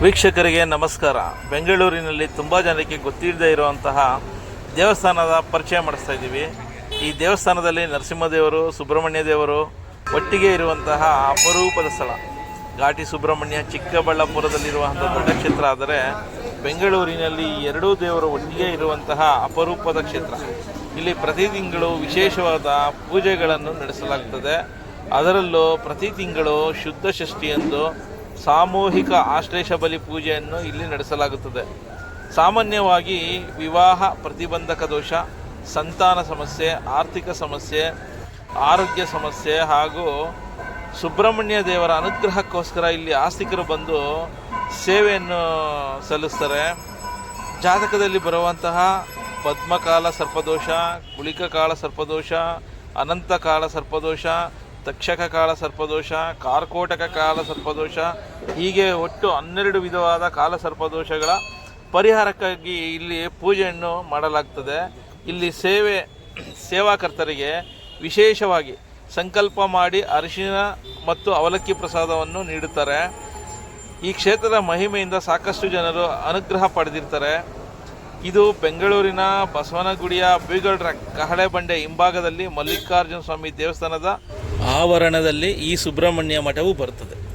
ವೀಕ್ಷಕರಿಗೆ ನಮಸ್ಕಾರ. ಬೆಂಗಳೂರಿನಲ್ಲಿ ತುಂಬ ಜನಕ್ಕೆ ಗೊತ್ತಿಲ್ಲದೆ ಇರುವಂತಹ ದೇವಸ್ಥಾನದ ಪರಿಚಯ ಮಾಡಿಸ್ತಾ ಇದ್ದೀವಿ. ಈ ದೇವಸ್ಥಾನದಲ್ಲಿ ನರಸಿಂಹದೇವರು, ಸುಬ್ರಹ್ಮಣ್ಯ ದೇವರು ಒಟ್ಟಿಗೆ ಇರುವಂತಹ ಅಪರೂಪದ ಸ್ಥಳ. ಘಾಟಿ ಸುಬ್ರಹ್ಮಣ್ಯ ಚಿಕ್ಕಬಳ್ಳಾಪುರದಲ್ಲಿರುವಂಥ ದೊಡ್ಡ ಕ್ಷೇತ್ರ ಆದರೆ ಬೆಂಗಳೂರಿನಲ್ಲಿ ಎರಡೂ ದೇವರು ಒಟ್ಟಿಗೆ ಇರುವಂತಹ ಅಪರೂಪದ ಕ್ಷೇತ್ರ. ಇಲ್ಲಿ ಪ್ರತಿ ತಿಂಗಳು ವಿಶೇಷವಾದ ಪೂಜೆಗಳನ್ನು ನಡೆಸಲಾಗ್ತದೆ. ಅದರಲ್ಲೂ ಪ್ರತಿ ತಿಂಗಳು ಶುದ್ಧ ಷಷ್ಠಿಯಂದು ಸಾಮೂಹಿಕ ಆಶ್ಲೇಷ ಬಲಿ ಪೂಜೆಯನ್ನು ಇಲ್ಲಿ ನಡೆಸಲಾಗುತ್ತದೆ. ಸಾಮಾನ್ಯವಾಗಿ ವಿವಾಹ, ಪ್ರತಿಬಂಧಕ ದೋಷ, ಸಂತಾನ ಸಮಸ್ಯೆ, ಆರ್ಥಿಕ ಸಮಸ್ಯೆ, ಆರೋಗ್ಯ ಸಮಸ್ಯೆ ಹಾಗೂ ಸುಬ್ರಹ್ಮಣ್ಯ ದೇವರ ಅನುಗ್ರಹಕ್ಕೋಸ್ಕರ ಇಲ್ಲಿ ಆಸ್ತಿಕರು ಬಂದು ಸೇವೆಯನ್ನು ಸಲ್ಲಿಸ್ತಾರೆ. ಜಾತಕದಲ್ಲಿ ಬರುವಂತಹ ಪದ್ಮಕಾಲ ಸರ್ಪದೋಷ, ಗುಳಿಕಕಾಲ ಸರ್ಪದೋಷ, ಅನಂತಕಾಲ ಸರ್ಪದೋಷ ತಕ್ಷಕ ಕಾಲ ಸರ್ಪದೋಷ, ಕಾರ್ಕೋಟಕ ಕಾಲ ಸರ್ಪದೋಷ, ಹೀಗೆ ಒಟ್ಟು ಹನ್ನೆರಡು ವಿಧವಾದ ಕಾಲ ಸರ್ಪದೋಷಗಳ ಪರಿಹಾರಕ್ಕಾಗಿ ಇಲ್ಲಿ ಪೂಜೆಯನ್ನು ಮಾಡಲಾಗ್ತದೆ. ಇಲ್ಲಿ ಸೇವೆ, ಸೇವಾಕರ್ತರಿಗೆ ವಿಶೇಷವಾಗಿ ಸಂಕಲ್ಪ ಮಾಡಿ ಅರಿಶಿನ ಮತ್ತು ಅವಲಕ್ಕಿ ಪ್ರಸಾದವನ್ನು ನೀಡುತ್ತಾರೆ. ಈ ಕ್ಷೇತ್ರದ ಮಹಿಮೆಯಿಂದ ಸಾಕಷ್ಟು ಜನರು ಅನುಗ್ರಹ ಪಡೆದಿರ್ತಾರೆ. ಇದು ಬೆಂಗಳೂರಿನ ಬಸವನಗುಡಿಯ ಅಬ್ಬಿಗೌಡ್ರ ಕಹಳೆ ಬಂಡೆ ಹಿಂಭಾಗದಲ್ಲಿ ಮಲ್ಲಿಕಾರ್ಜುನ ಸ್ವಾಮಿ ದೇವಸ್ಥಾನದ ಆವರಣದಲ್ಲಿ ಈ ಸುಬ್ರಹ್ಮಣ್ಯ ಮಠವು ಬರುತ್ತದೆ